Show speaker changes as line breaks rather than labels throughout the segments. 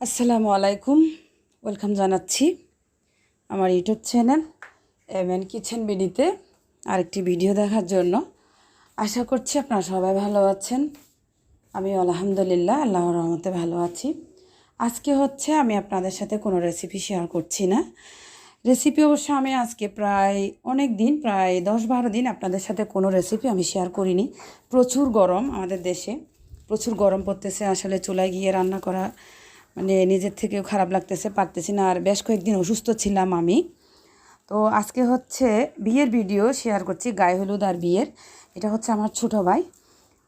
আসসালামু আলাইকুম। ওয়েলকাম জানাচ্ছি আমার YouTube channel M N kitchen বিডিতে আরেকটি ভিডিও দেখার জন্য। আশা করছি আপনারা সবাই ভালো আছেন। আমি আলহামদুলিল্লাহ আল্লাহ রহমতে ভালো আছি। আজকে হচ্ছে আমি আপনাদের সাথে কোনো রেসিপি শেয়ার করছি না। রেসিপি অবশ্য আমি আজকে প্রায় অনেক দিন, প্রায় দশ বারো দিন আপনাদের সাথে কোনো রেসিপি আমি শেয়ার করিনি। প্রচুর গরম আমাদের দেশে। প্রচুর গরম পড়তেছে, আসলে চুলায় গিয়ে রান্না করা মানে নিজের থেকেও খারাপ লাগতেছে, পারতেছি না। আর বেশ কয়েকদিন অসুস্থ ছিলাম আমি। তো আজকে হচ্ছে বিয়ের ভিডিও শেয়ার করছি, গায়ে হলুদ আর বিয়ের। এটা হচ্ছে আমার ছোট ভাই।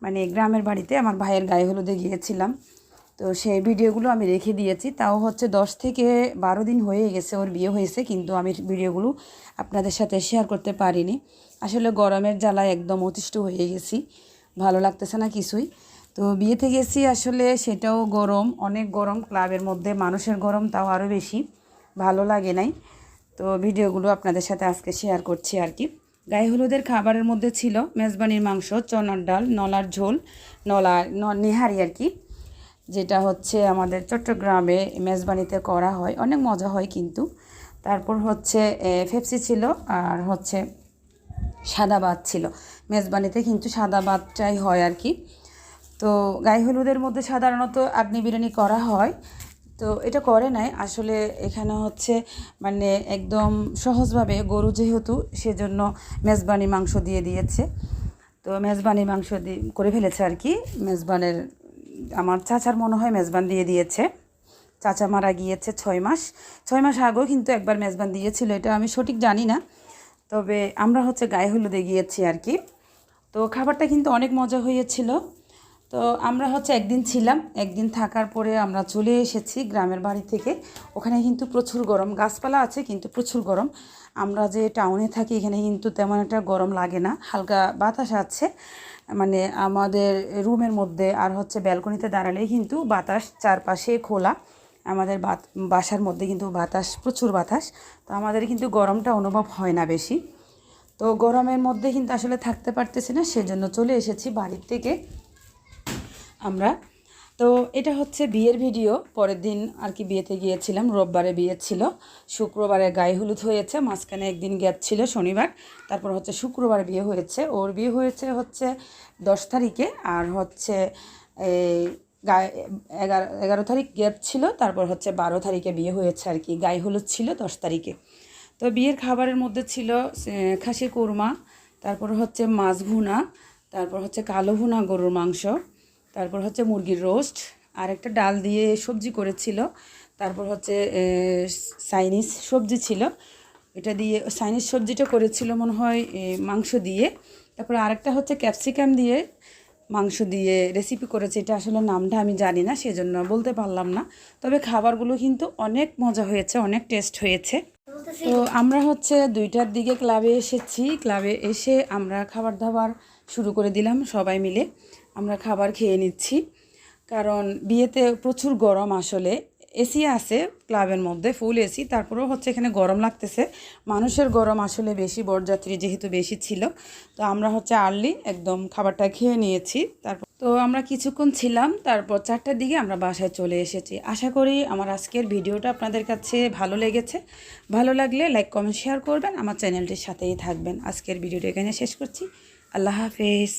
মানে গ্রামের বাড়িতে আমার ভাইয়ের গায়ে হলুদে গিয়েছিলাম। তো সেই ভিডিওগুলো আমি রেখে দিয়েছি। তাও হচ্ছে দশ থেকে বারো দিন হয়ে গেছে ওর বিয়ে হয়েছে, কিন্তু আমি ভিডিওগুলো আপনাদের সাথে শেয়ার করতে পারিনি। আসলে গরমের জ্বালায় একদম অতিষ্ঠ হয়ে গেছি। ভালো লাগতেছে না কিছুই। তো বিয়েতে গেছি আসলে সেটাও গরম, অনেক গরম। ক্লাবের মধ্যে মানুষের গরম তাও আরও বেশি, ভালো লাগে নাই। তো ভিডিওগুলো আপনাদের সাথে আজকে শেয়ার করছি আর কি। গায়ে হলুদের খাবারের মধ্যে ছিল মেজবানির মাংস, চনার ডাল, নলার ঝোল, নলা নেহারি আর কি। যেটা হচ্ছে আমাদের চট্টগ্রামে মেজবানিতে করা হয়, অনেক মজা হয় কিন্তু। তারপর হচ্ছে ফেপসি ছিল আর হচ্ছে সাদা ভাত ছিল। মেজবানিতে কিন্তু সাদা ভাতটাই হয় আর কি। তো গায়ে হলুদের মধ্যে সাধারণত আগ্নি বিরিয়ানি করা হয়। তো এটা করে নাই। আসলে এখানে হচ্ছে মানে একদম সহজভাবে গরু যেহেতু সেজন্য মেজবানি মাংস দিয়ে দিয়েছে। তো মেজবানি মাংস দিয়ে করে ফেলেছে আর কি। মেজবানের, আমার চাচার মনে হয় মেজবান দিয়ে দিয়েছে। চাচা মারা গিয়েছে ছয় মাস। ছয় মাস আগেও কিন্তু একবার মেজবান দিয়েছিল। এটা আমি সঠিক জানি না। তবে আমরা হচ্ছে গায়ে হলুদে গিয়েছি আর কি। তো খাবারটা কিন্তু অনেক মজা হয়েছিল। তো আমরা হচ্ছে একদিন ছিলাম, একদিন থাকার পরে আমরা চলে এসেছি গ্রামের বাড়ি থেকে। ওখানে কিন্তু প্রচুর গরম, গাছপালা আছে কিন্তু প্রচুর গরম। আমরা যে টাউনে থাকি এখানে কিন্তু তেমন একটা গরম লাগে না, হালকা বাতাস আছে। মানে আমাদের রুমের মধ্যে আর হচ্ছে ব্যালকনিতে দাঁড়ালেই কিন্তু বাতাস চারপাশে খোলা। আমাদের বাসার মধ্যে কিন্তু বাতাস, প্রচুর বাতাস। তো আমাদের কিন্তু গরমটা অনুভব হয় না বেশি। তো গরমের মধ্যে কিন্তু আসলে থাকতে পারতেছি না, সেজন্য চলে এসেছি বাড়ির থেকে। আমরা। তো এটা হচ্ছে বিয়ের ভিডিও। পরের দিন আর কি বিয়েতে গিয়েছিলাম, রোববারে বিয়ে ছিল। শুক্রবারে গায়ে হলুদ হয়েছে, মাঝখানে একদিন গ্যাপ ছিল শনিবার, তারপর হচ্ছে শুক্রবার বিয়ে হয়েছে। ওর বিয়ে হয়েছে হচ্ছে দশ তারিখে আর হচ্ছে এই গায়ে এগারো এগারো তারিখ গ্যাপ ছিল, তারপর হচ্ছে বারো তারিখে বিয়ে হয়েছে আর কি, গায়ে হলুদ ছিল দশ তারিখে। তো বিয়ের খাবারের মধ্যে ছিল খাসি কোরমা, তারপর হচ্ছে মাছ ভুনা, তারপর হচ্ছে কালো ভুনা গরুর মাংস তারপর হচ্ছে মুরগির রোস্ট, আর একটা ডাল দিয়ে সবজি করেছিল। তারপর হচ্ছে চাইনিজ সবজি ছিল। এটা দিয়ে চাইনিজ সবজিটা করেছিল মনে হয় মাংস দিয়ে। তারপর আরেকটা হচ্ছে ক্যাপসিকাম দিয়ে মাংস দিয়ে রেসিপি করেছে। এটা আসলে নামটা আমি জানি না, সেজন্য বলতে পারলাম না। তবে খাবারগুলো কিন্তু অনেক মজা হয়েছে, অনেক টেস্ট হয়েছে। তো আমরা হচ্ছে দুইটার দিকে ক্লাবে এসেছি। ক্লাবে এসে আমরা খাবার দাবার শুরু করে দিলাম সবাই মিলে। আমরা খাবার খেয়ে নিচ্ছি। কারণ বিয়েতে প্রচুর গরম আসলে। এসি আছে ক্লাবের মধ্যে ফুল এসি তারপরেও হচ্ছে এখানে গরম লাগতেছে। মানুষের গরম আসলে বেশি, বরযাত্রী যেহেতু বেশি ছিল। তো আমরা হচ্ছে আর্লি একদম খাবারটা খেয়ে নিয়েছি। তারপর তো আমরা কিছুক্ষণ ছিলাম, তারপর চারটার দিকে আমরা বাসায় চলে এসেছি। আশা করি আমার আজকের ভিডিওটা আপনাদের কাছে ভালো লেগেছে। ভালো লাগলে লাইক কমেন্ট শেয়ার করবেন। আমার চ্যানেলটির সাথেই থাকবেন। আজকের ভিডিওটা এখানে শেষ করছি। আল্লাহ হাফেজ।